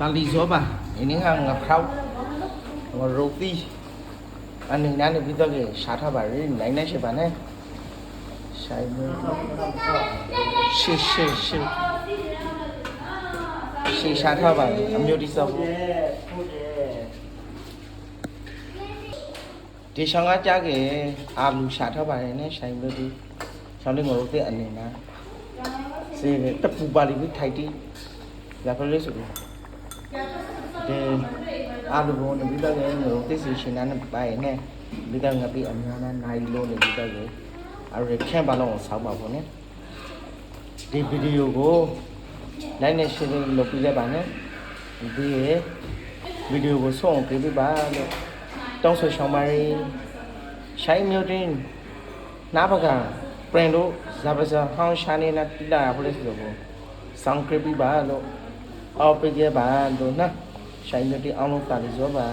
တာလီဇောပါအင်းငါငါခေါက်ငါရိုတီအနေနဲ့နေပြီးတော့ကရှာထားပါလေနိုင်နေရှိပါနဲ့ဆိုင်မရှေ့ရှေ့ရှေ့ရှေ့ရှာထားပါအမျိုးတိစောဟုတ်တယ် အာလူရှာထားပါတယ်နဲ့ဆိုင်လို့ဒီဆောင်လေးငိုလို့တဲ့အနေနဲ့စေတပူပါလိထိုက်တီရပါလေဆိုဒီအာလူဘုံနဲ့ပြီးတော့လည်းငိုသိစီရှင်နာနဲ့ပိုင်းနဲ့ပြီးတော့ငါပြီးအများနဲ့နိုင်လို့နေပြီးတော့လေအဲ့ရခင်ပါလုံးဆောက်ပါဖို့နဲ့ဒီဗီဒီယိုကိုလိုက်နေရှင်းလို့ပြခဲ့ပါနဲ့ဒီရဲ့ဗီဒီယိုကိုဆုံးအောင်ပြပြပါလို့တောင်းဆိုရှောင်းပါရီရှိုင်းမျိုးတင်းနာဘကပရင်တို့ဇာပစာဟောင်းရှာနေနာတိလာဖလက်ဆိုတော့ဆောင်းကရပီပါလို့ အော်ပေးခဲ့ပါလို့နော်ရှိုင်းမျိုးတင်းအောင်လို့တာလီဇောပါ